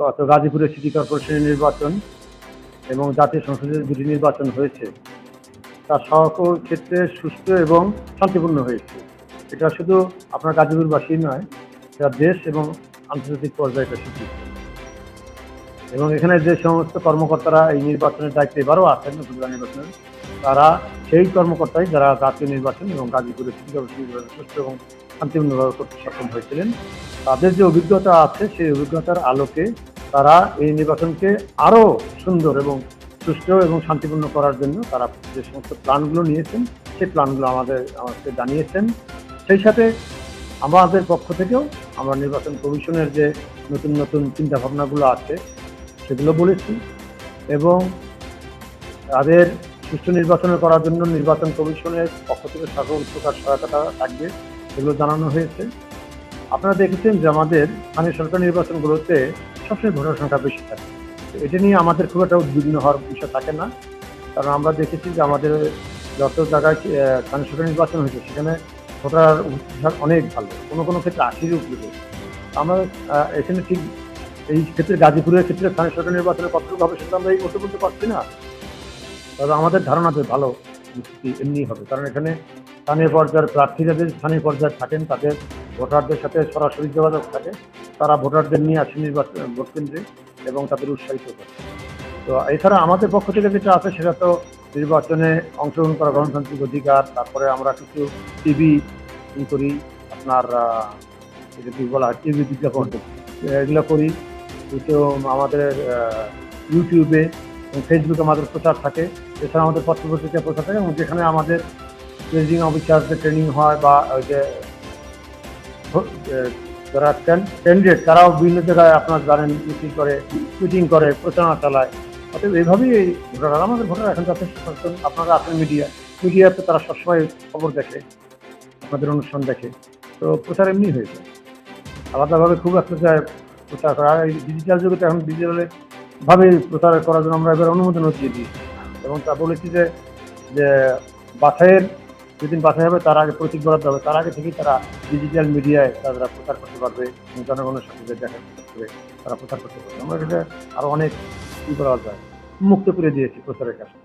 গত গাজীপুরে সিটি কর্পোরেশনের নির্বাচন এবং জাতীয় সংসদের দুটি নির্বাচন হয়েছে, তা সকল ক্ষেত্রে সুষ্ঠু এবং শান্তিপূর্ণ হয়েছে। এটা শুধু আপনার গাজীপুরবাসী নয়, এটা দেশ এবং আন্তর্জাতিক পর্যায়ে এটা এবং এখানে যে সমস্ত কর্মকর্তারা এই নির্বাচনের দায়িত্বে এবারও আছেন উপজেলা নির্বাচনের, তারা সেই কর্মকর্তাই যারা জাতীয় নির্বাচন এবং গাজীপুরে সিটি কর্পোরেশন নির্বাচন সুষ্ঠু এবং শান্তিপূর্ণভাবে করতে সক্ষম হয়েছিলেন, তাদের যে অভিজ্ঞতা আছে, সেই অভিজ্ঞতার আলোকে তারা এই নির্বাচনকে আরও সুন্দর এবং সুষ্ঠু এবং শান্তিপূর্ণ করার জন্য তারা যে সমস্ত প্ল্যানগুলো নিয়েছেন, সেই প্ল্যানগুলো আমাদের আমাকে জানিয়েছেন। সেই সাথে আমাদের পক্ষ থেকেও আমরা নির্বাচন কমিশনের যে নতুন নতুন চিন্তা ভাবনাগুলো আছে, সেগুলো বলেছি এবং তাদের সুষ্ঠু নির্বাচন করার জন্য নির্বাচন কমিশনের পক্ষ থেকে সকল প্রকার সহায়তা থাকবে, সেগুলো জানানো হয়েছে। আপনারা দেখেছেন যে আমাদের স্থানীয় সরকার নির্বাচনগুলোতে সবসময় ভোটার সংখ্যা বেশি থাকে। এটা নিয়ে আমাদের খুব একটা উদ্বিগ্ন হওয়ার বিষয় থাকে না। কারণ আমরা দেখেছি যে আমাদের যত জায়গায় স্থানীয় সরকার নির্বাচন হয়েছে, সেখানে ভোটার অনেক ভালো। কোনো কোনো ক্ষেত্রে আশির উপরে আমরা এখানে ঠিক এই ক্ষেত্রে, গাজীপুরের ক্ষেত্রে স্থানীয় সরকার নির্বাচনের কতটুকু হবে সেটা আমরা এই মুহূর্তে বলতে পারছি না। তবে আমাদের ধারণা যে ভালো, এমনি হবে। কারণ এখানে স্থানীয় পর্যায়ের প্রার্থীরা যে স্থানীয় পর্যায়ে থাকেন, তাদের ভোটারদের সাথে সরাসরি যোগাযোগ থাকে। তারা ভোটারদের নিয়ে আসে নির্বাচন, ভোট কেন্দ্রে এবং তাদের উৎসাহিত করে। তো এছাড়া আমাদের পক্ষ থেকে যেটা আছে, সেটা তো নির্বাচনে অংশগ্রহণ করা গণতান্ত্রিক অধিকার, তারপরে আমরা কিছু টিভি করি, আপনার কি বলা হয়, টিভি বিজ্ঞাপন এগুলো করি। কিছু আমাদের ইউটিউবে ফেসবুকে আমাদের প্রচার থাকে। এছাড়া আমাদের পত্রপত্রিকা প্রচার থাকে এবং যেখানে আমাদের ট্রেনিং অফিসারদের ট্রেনিং হয় বা ওই যে যারা ক্যান্ডিডেট তারাও বিভিন্ন জায়গায় আপনার জানেন মিটিং করে মিটিং করে, প্রচারণা চালায়। অতএব এইভাবেই এই ভোটাররা আমাদের ভোটার এখন যথেষ্ট সচেতন। আপনারা আছেন মিডিয়া মিডিয়াতে তারা সবসময় খবর দেখে আমাদের অনুষ্ঠান দেখে। তো প্রচার এমনি হয়েছে। আলাদাভাবে খুব একটা যায় প্রচার করা এই ডিজিটাল যুগে এখন ডিজিটালে ভাবে প্রচার করার জন্য আমরা এবার অনুমোদনও দিয়ে দিই এবং তা বলেছি যে যে বাছাইয়ের যেদিন বাছাই হবে, তার আগে প্রতীক বরাদ্দ হবে। তার আগে থেকেই তারা ডিজিটাল মিডিয়ায় তারা প্রচার করতে পারবে জনগণের যে দেখা করতে তারা প্রচার করতে পারবে। আমরা এটা আরও অনেক ই করা যায়। মুক্ত করে দিয়েছি প্রচারের কাছে